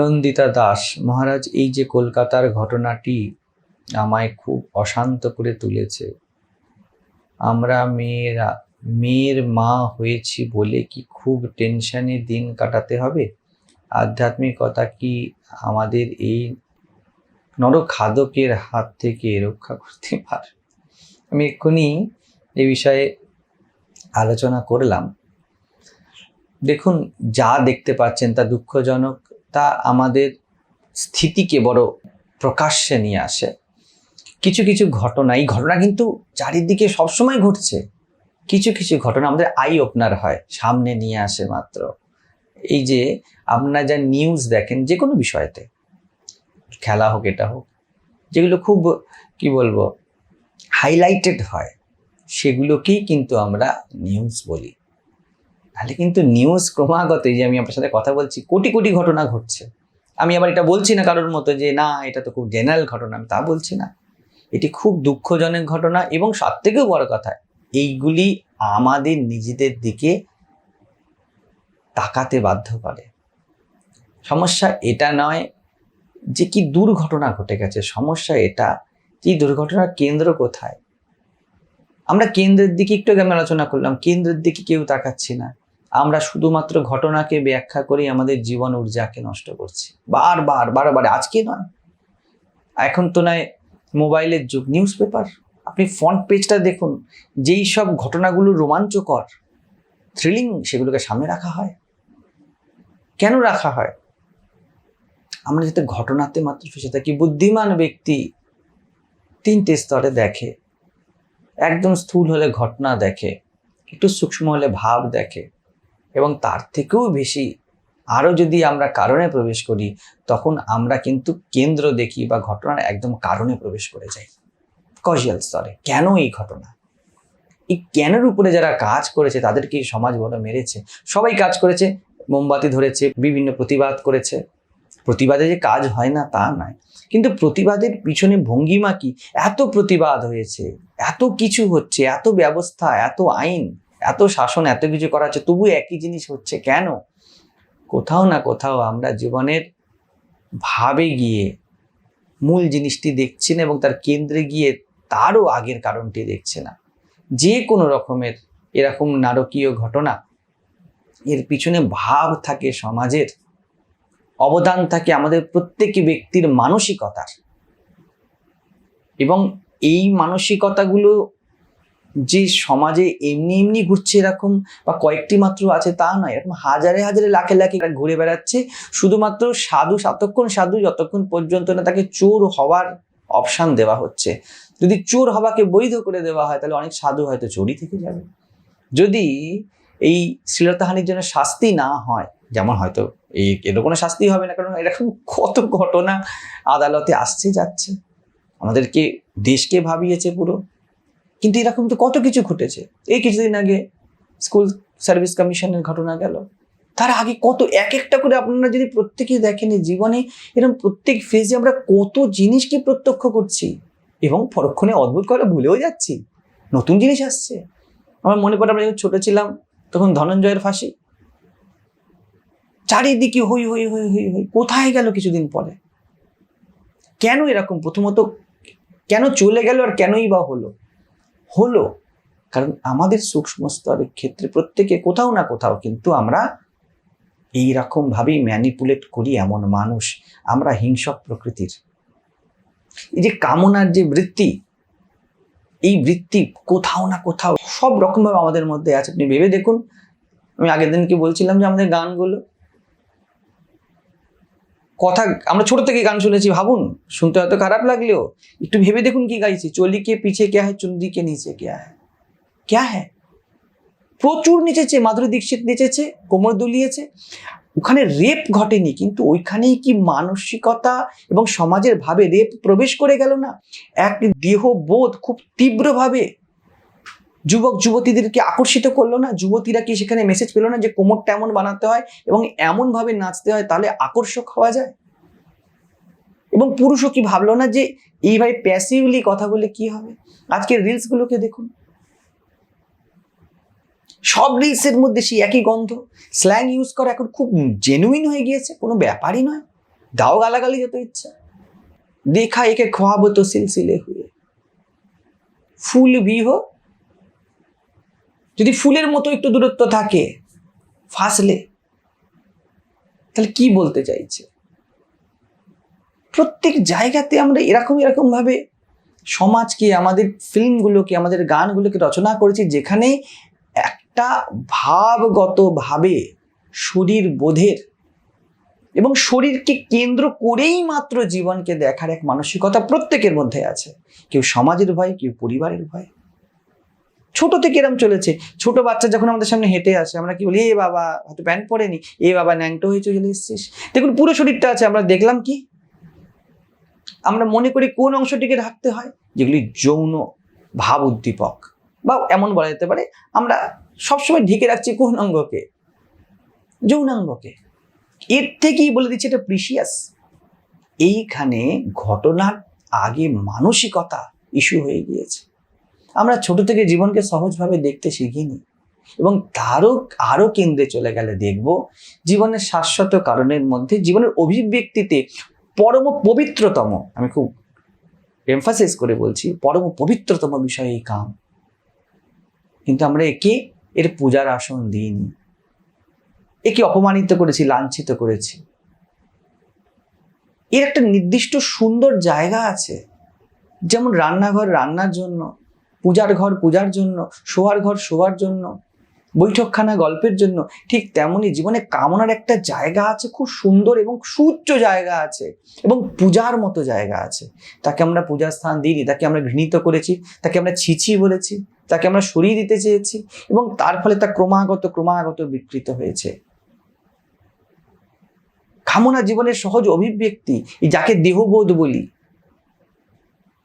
নন্দিতা দাস, মহারাজ, এই যে কলকাতার ঘটনাটি আমায় খুব অশান্ত করে তুলেছে। আমরা মেয়েরা, মেয়ের মা হয়েছি বলে কি খুব টেনশনে দিন কাটাতে হবে? আধ্যাত্মিকতা কি আমাদের এই নরখাদকের হাত থেকে রক্ষা করতে পারে? আমি এক্ষুনি এ বিষয়ে আলোচনা করলাম। দেখুন, যা দেখতে পাচ্ছেন তা দুঃখজনক। তা আমাদের স্থিতিকে বড় প্রকাশ্যে নিয়ে আসে। কিছু কিছু ঘটনা, এই ঘটনা কিন্তু চারিদিকে সবসময় ঘটছে। কিছু কিছু ঘটনা আমাদের আই ওপেনার হয়, সামনে নিয়ে আসে মাত্র। এই যে আপনারা যা নিউজ দেখেন যে কোনো বিষয়তে, খেলা হোক, এটা হোক, যেগুলো খুব, কি বলব হাইলাইটেড হয়, সেগুলোকেই কিন্তু আমরা নিউজ বলি। তাহলে কিন্তু নিউজ ক্রমাগত যে আমি আপনার সাথে কথা বলছি, কোটি কোটি ঘটনা ঘটছে। আমি আবার এটা বলছি না কারোর মতো যে, না, এটা তো খুব জেনারেল ঘটনা। আমি তা বলছি না। এটি খুব দুঃখজনক ঘটনা এবং সব থেকেও বড় কথা, এইগুলি আমাদের নিজেদের দিকে তাকাতে বাধ্য করে। সমস্যা এটা নয় যে কি দুর্ঘটনা ঘটে গেছে, সমস্যা এটা এই দুর্ঘটনার কেন্দ্র কোথায়। আমরা কেন্দ্রের দিকে একটু আমি আলোচনা করলাম, কেন্দ্রের দিকে কেউ তাকাচ্ছি না। আমরা শুধুমাত্র ঘটনাকে ব্যাখ্যা করেই আমাদের জীবন ঊর্জাকে নষ্ট করছি। বারবার বারবার, আজকে নয়। এখন তো নয়, মোবাইলের যুগ নিউজ পেপার আপনি ফ্রন্ট পেজটা দেখুন, যেই সব ঘটনাগুলো রোমাঞ্চকর থ্রিলিং সেগুলোকে সামনে রাখা হয়। কেন রাখা হয়? আমরা যাতে ঘটনাতে মাত্র ফেসে থাকি, বুদ্ধিমান ব্যক্তি তিনটে স্তরে দেখে। একদম স্থূল হলে ঘটনা দেখে, একটু সূক্ষ্ম হলে ভাব দেখে। এবং তার থেকেও বেশি। আরও যদি আমরা কারণে প্রবেশ করি, তখন আমরা কিন্তু কেন্দ্র দেখি বা ঘটনার একদম কারণে প্রবেশ করে যাই কজিয়াল স্তরে। কেন এই ঘটনা? এই কেনের উপরে যারা কাজ করেছে, তাদেরকে সমাজ বড় মেরেছে। সবাই কাজ করেছে, মোমবাতি ধরেছে, বিভিন্ন প্রতিবাদ করেছে। প্রতিবাদে যে কাজ হয় না, তা নয়। কিন্তু প্রতিবাদের পিছনে ভঙ্গিমা কি? এত প্রতিবাদ হয়েছে, এত কিছু হচ্ছে, এত ব্যবস্থা, এত আইন। এত শাসন, এত কিছু করা হচ্ছে, তবু একই জিনিস হচ্ছে কেন? কোথাও না কোথাও আমরা জীবনের ভাবে গিয়ে মূল জিনিসটি দেখছি না এবং তার কেন্দ্রে গিয়ে তারও আগের কারণটি দেখছে না। যে কোনো রকমের এরকম নারকীয় ঘটনা, এর পিছনে ভাব থাকে সমাজের, অবদান থাকে আমাদের প্রত্যেক ব্যক্তির মানসিকতার। এবং এই মানসিকতাগুলো যে সমাজে এমনি এমনি ঘুরছে এরকম বা কয়েকটি মাত্র আছে তা নয়, এরকম হাজারে হাজারে লাখে লাখে ঘুরে বেড়াচ্ছে। শুধুমাত্র সাধু ততক্ষণ সাধু যতক্ষণ পর্যন্ত না তাকে চোর হওয়ার অপশান দেওয়া হচ্ছে। যদি চোর হওয়াকে বৈধ করে দেওয়া হয়, তাহলে অনেক সাধু হয়তো চোরই থেকে যাবে। যদি এই শ্লীলতাহানির জন্য শাস্তি না হয়, যেমন হয়তো এই এরকম কোনো শাস্তি হবে না, কারণ এরকম কত ঘটনা আদালতে আসছে যাচ্ছে। আমাদেরকে, দেশকে ভাবিয়েছে পুরো। কিন্তু এরকম তো কত কিছু ঘটেছে। এই কিছুদিন আগে স্কুল সার্ভিস কমিশনের ঘটনা গেল। তার আগে কত এক একটা করে আপনারা যদি প্রত্যেকে দেখেন জীবনে এরকম প্রত্যেক ফেজে আমরা কত জিনিসকে প্রত্যক্ষ করছি এবং পরক্ষণে অদ্ভুত করে ভুলেও যাচ্ছি। নতুন জিনিস আসছে। আমার মনে পড়ে আমরা যখন ছোট ছিলাম, তখন ধনঞ্জয়ের ফাঁসি। চারিদিকে হই হই হই হই হই কোথায় গেল কিছুদিন পরে? কেন এরকম? প্রথমত কেন চলে গেল আর কেনই বা হলো? হলো, কারণ আমাদের সূক্ষ্ম স্তরের ক্ষেত্রে প্রত্যেকে কোথাও না কোথাও কিন্তু আমরা এই ভাবেই ম্যানিপুলেট করি এমন মানুষ। আমরা হিংসক প্রকৃতির। এই যে কামনার যে বৃত্তি, এই বৃত্তি কোথাও না কোথাও সব রকমভাবে আমাদের মধ্যে আছে। আপনি ভেবে দেখুন, আমি আগের দিনকে বলছিলাম যে আমাদের গানগুলো? কথা, আমরা ছোট থেকে গান শুনেছি, ভাবুন, শুনতে হয়তো খারাপ লাগলেও। একটু ভেবে দেখুন কি গাইছি, চলি কে পিছে কে হ্যাঁ চুন্দি কে নিচে কে হ্যাঁ ক্যা হ্যাঁ প্রচুর নেচেছে, মাধুরী দীক্ষিত নেচেছে, কোমর দুলিয়েছে। ওখানে রেপ ঘটেনি, কিন্তু ওইখানেই কি মানসিকতা এবং সমাজের ভাবে রেপ প্রবেশ করে গেল না? এক দেহবোধ খুব তীব্রভাবে যুবক যুবতীদেরকে আকর্ষিত করল না, যুবতীরা কি সেখানে মেসেজ পেল না যে কোমরটা এমন বানাতে হয় এবং এমনভাবে নাচতে হয় তাহলে আকর্ষক হওয়া যায়? এবং পুরুষও কি ভাবলো না যে এইভাবে প্যাসিভলি কথা বলে কি হবে? আজকের রিলসগুলোকে দেখুন। সব রিলসের মধ্যে সেই একই গন্ধ। স্ল্যাং ইউজ করা এখন খুব জেনুইন হয়ে গিয়েছে, কোনো ব্যাপারই নয়। দাও গালাগালি যত ইচ্ছা। দেখা একে খোয়াবো তো সিলসিলে হুয়ে। ফুল ভি হো যদি ফুলের মতো একটু দূরত্ব থাকে, ফাসলে, তাহলে কি বলতে চাইছে? প্রত্যেক জায়গাতে আমরা এরকম এরকম ভাবে সমাজকে, আমাদের ফিল্মগুলোকে, আমাদের গানগুলোকে রচনা করেছি যেখানে একটা ভাবগত ভাবে শরীর বোধের এবং শরীরকে কেন্দ্র করেই মাত্র জীবনকে দেখার এক মানসিকতা প্রত্যেকের মধ্যে আছে। কেউ সমাজের ভয়, কেউ পরিবারের ভয়। ছোট থেকে এরম চলেছে। ছোট বাচ্চা যখন আমাদের সামনে হেঁটে আসে, আমরা কি বলি, এ বাবা, হয়তো প্যান্ট পরেনি। এ বাবা, ন্যাংটো হয়ে চলে এসেছিস। দেখুন, পুরো শরীরটা আছে, আমরা দেখলাম কি? আমরা মনে করি কোন অংশটিকে ঢাকতে হয়? যেগুলি যৌন ভাব উদ্দীপক। বা এমন বলা যেতে পারে, আমরা সবসময় ঢেকে রাখছি কোন অঙ্গকে? যৌনাঙ্গকে। এর থেকেই বলে দিচ্ছে এটা প্রিসিয়াস। এইখানে ঘটনার আগে মানসিকতা ইস্যু হয়ে গিয়েছে। আমরা ছোট থেকে জীবনকে সহজভাবে দেখতে শিখিনি। এবং তারও আরও কেন্দ্রে চলে গেলে দেখব, জীবনের শাশ্বত কারণের মধ্যে, জীবনের অভিব্যক্তিতে পরম পবিত্রতম, আমি খুব এমফাসাইজ করে বলছি, পরম পবিত্রতম বিষয় এই কাম। কিন্তু আমরা একে এর পূজার আসন দিইনি। একে অপমানিত করেছি, লাঞ্ছিত করেছি। এর একটা নির্দিষ্ট সুন্দর জায়গা আছে। যেমন রান্নাঘর রান্নার জন্য পূজার ঘর পূজার জন্য, শোয়ার ঘর শোয়ার জন্য, বৈঠকখানা গল্পের জন্য, ঠিক তেমনি জীবনে কামনার একটা জায়গা আছে, খুব সুন্দর এবং সুউচ্চ জায়গা আছে এবং পূজার মতো জায়গা আছে। তাকে আমরা পূজার স্থান দিইনি, তাকে আমরা ঘৃণিত করেছি, তাকে আমরা ছিছি বলেছি, তাকে আমরা সরিয়ে দিতে চেয়েছি এবং তার ফলে তা ক্রমাগত ক্রমাগত বিকৃত হয়েছে। কামনা জীবনের সহজ অভিব্যক্তি যাকে দেহবোধ বলি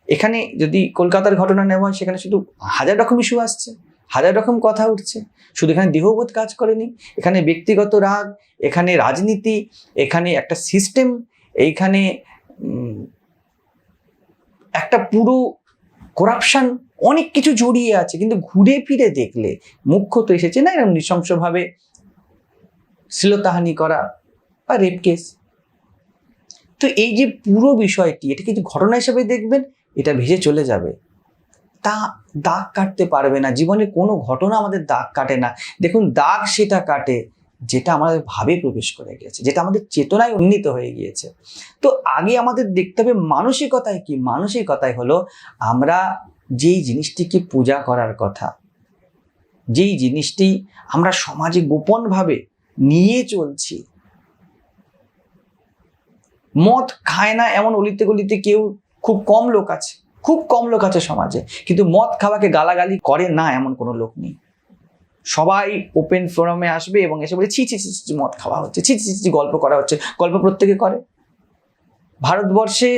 এখানে যদি কলকাতার ঘটনা নেওয়া হয়, সেখানে শুধু হাজার রকম ইস্যু আসছে, হাজার রকম কথা উঠছে। শুধু এখানে দেহবোধ কাজ করেনি, এখানে ব্যক্তিগত রাগ, এখানে রাজনীতি, এখানে একটা সিস্টেম এইখানে একটা পুরো করাপশন অনেক কিছু জড়িয়ে আছে। কিন্তু ঘুরে ফিরে দেখলে, মুখ্য তো এসেছে না এরকম নৃশংসভাবে শ্লীলতাহানি করা বা রেপ কেস তো এই যে পুরো বিষয়টি, এটাকে যে ঘটনা হিসেবে দেখবেন এটা ভেসে চলে যাবে। তা দাগ কাটতে পারবে না। জীবনে কোনো ঘটনা আমাদের দাগ কাটে না। দেখুন, দাগ সেটা কাটে যেটা আমাদের ভাবে প্রবেশ করে গিয়েছে যেটা আমাদের চেতনায় উন্নীত হয়ে গিয়েছে। তো আগে আমাদের দেখতে হবে মানসিকতায় কি? মানসিকতায় হলো আমরা যেই জিনিসটিকে পূজা করার কথা, যেই জিনিসটি আমরা সমাজে গোপনভাবে নিয়ে চলছি। মদ খায় না এমন অলিতে গলিতে কেউ খুব কম লোক আছে, খুব কম লোক আছে সমাজে, কিন্তু মদ খাওয়াকে গালাগালি করে না এমন কোনো লোক নেই। সবাই ওপেন ফোরামে আসবে এবং এসে বলে, ছি ছি ছি মদ খাওয়া হচ্ছে, ছি ছি ছি গল্প করা হচ্ছে, গল্প প্রত্যেকে করে। ভারতবর্ষে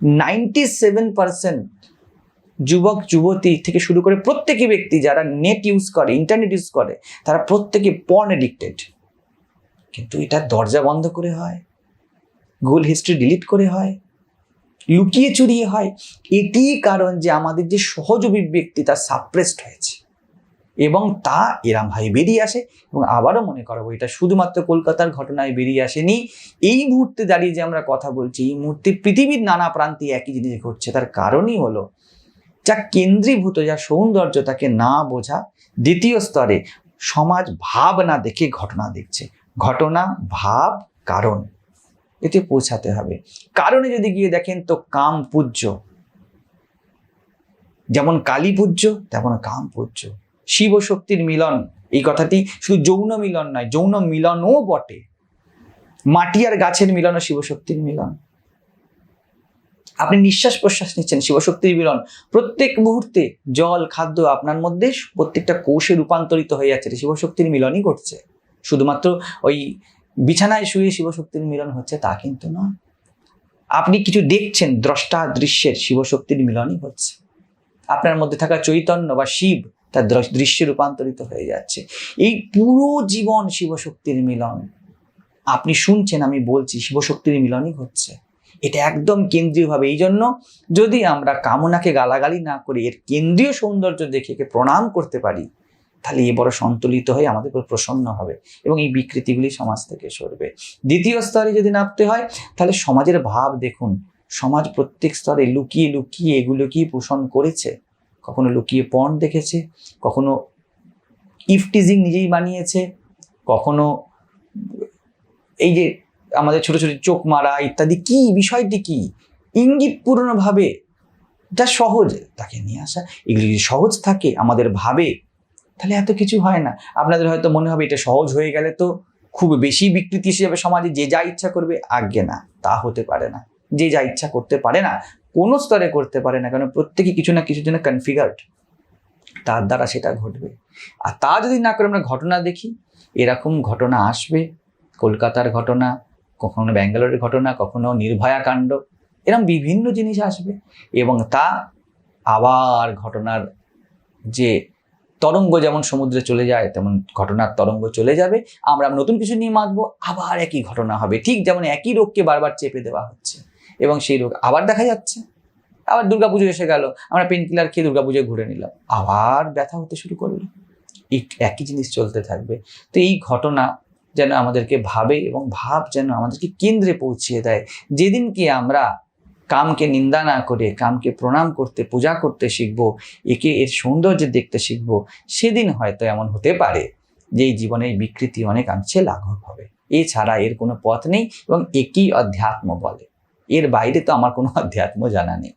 নাইনটি সেভেন পার্সেন্ট যুবক, যুবতী থেকে শুরু করে প্রত্যেকে ব্যক্তি যারা নেট ইউজ করে ইন্টারনেট ইউজ করে, তারা প্রত্যেকে পর্ন এডিক্টেড কিন্তু এটা দরজা বন্ধ করে হয় গুগল হিস্ট্রি ডিলিট করে হয় লুকিয়ে চুরিয়ে হয়। এটি কারণ যে আমাদের যে সহজ অভিব্যক্তি তা সাপ্রেসড হয়েছে। এবং তা এরাম ভাবে বেরিয়ে আসে এবং আবারও মনে করাবো, এটা শুধুমাত্র কলকাতার ঘটনায় বেরিয়ে আসেনি। এই মুহূর্তে দাঁড়িয়ে যে আমরা কথা বলছি, এই মুহূর্তে পৃথিবীর নানা প্রান্তে একই জিনিস ঘটছে। তার কারণই হলো, যা কেন্দ্রীভূত, যা সৌন্দর্য, তাকে না বোঝা দ্বিতীয় স্তরে সমাজ ভাব না দেখে ঘটনা দেখছে। ঘটনা, ভাব, কারণ। এতে পৌঁছাতে হবে। কারণে যদি গিয়ে দেখেন তো কাম পূজ্য। যেমন কালী পূজ্য, তেমন কাম পূজ্য। শিব শক্তির মিলন, এই কথাটি শুধু যৌন মিলন নয়, যৌন মিলনও বটে। মাটি আর গাছের মিলন ও শিবশক্তির মিলন। আপনি নিঃশ্বাস প্রশ্বাস নিচ্ছেন, শিবশক্তির মিলন। প্রত্যেক মুহূর্তে জল, খাদ্য আপনার মধ্যে প্রত্যেকটা কোষে রূপান্তরিত হয়ে যাচ্ছে, শিবশক্তির মিলনই ঘটছে। শুধুমাত্র ওই বিছানায় শুয়ে শিবশক্তির মিলন হচ্ছে তা কিন্তু নয়। আপনি কিছু দেখছেন, দ্রষ্টা দৃশ্যের শিবশক্তির মিলনই হচ্ছে। আপনার মধ্যে থাকা চৈতন্য বা শিব তার দৃশ্যে রূপান্তরিত হয়ে যাচ্ছে। এই পুরো জীবন শিবশক্তির মিলন। আপনি শুনছেন, আমি বলছি, শিবশক্তির মিলনই হচ্ছে। এটা একদম কেন্দ্রীয়ভাবে। এই জন্য যদি আমরা কামনাকে গালাগালি না করে, এর কেন্দ্রীয় সৌন্দর্য দেখে প্রণাম করতে পারি তাহলে এ বড় সন্তুলিত হয়ে আমাদের উপর প্রসন্ন হবে এবং এই বিকৃতিগুলি সমাজ থেকে সরবে। দ্বিতীয় স্তরে যদি নামতে হয়, তাহলে সমাজের ভাব দেখুন। সমাজ প্রত্যেক স্তরে লুকিয়ে লুকিয়ে এগুলো কি পোষণ করেছে। কখনো লুকিয়ে পণ দেখেছে, কখনো ইফটিজিং নিজেই বানিয়েছে, কখনো এই যে আমাদের ছোট ছোট চোখ মারা ইত্যাদি কি, বিষয়টি কি? ইঙ্গিতপূর্ণভাবে যা সহজ তাকে নিয়ে আসা, এগুলি যদি সহজ থাকে, আমাদের ভাবে তাহলে এত কিছু হয় না। আপনাদের হয়তো মনে হবে এটা সহজ হয়ে গেলে তো খুব বেশি বিকৃতি হিসেবে সমাজে যে যা ইচ্ছা করবে আজ্ঞে না, তা হতে পারে না। যে যা ইচ্ছা করতে পারে না, কোনো স্তরে করতে পারে না, কারণ প্রত্যেকে কিছু না কিছু জন্য কনফিগার্ড তার দ্বারা সেটা ঘটবে। আর তা যদি না করে আমরা ঘটনা দেখি, এরকম ঘটনা আসবে, কলকাতার ঘটনা, কখনো ব্যাঙ্গালোরের ঘটনা, কখনো নির্ভয়া কাণ্ড এরকম বিভিন্ন জিনিস আসবে। এবং তা আবার ঘটনার যে তরঙ্গ যেমন সমুদ্রে চলে যায়, তেমন ঘটনার তরঙ্গ চলে যাবে। আমরা নতুন কিছু নিয়ে মাতবো, আবার একই ঘটনা হবে। ঠিক যেমন একই রোগকে বারবার চেপে দেওয়া হচ্ছে এবং সেই রোগ আবার দেখা যাচ্ছে। আবার দুর্গাপুজো এসে গেল, আমরা পেন কিলার খেয়ে দুর্গাপুজোয় ঘুরে নিলাম। আবার ব্যথা হতে শুরু করল। একই জিনিস চলতে থাকবে। তো এই ঘটনা যেন আমাদেরকে ভাবে এবং ভাব যেন আমাদেরকে কেন্দ্রে পৌঁছিয়ে দেয়। যেদিনকে আমরা কামকে নিন্দা না করে, কামকে প্রণাম করতে, পূজা করতে শিখব, একে এর সৌন্দর্য দেখতে শিখব, সেদিন হয়তো এমন হতে পারে যে এই জীবনের বিকৃতি অনেকাংশে লাঘব হবে। এছাড়া এর কোনো পথ নেই এবং একই অধ্যাত্ম বলে। এর বাইরে তো আমার কোনো অধ্যাত্ম জানা নেই।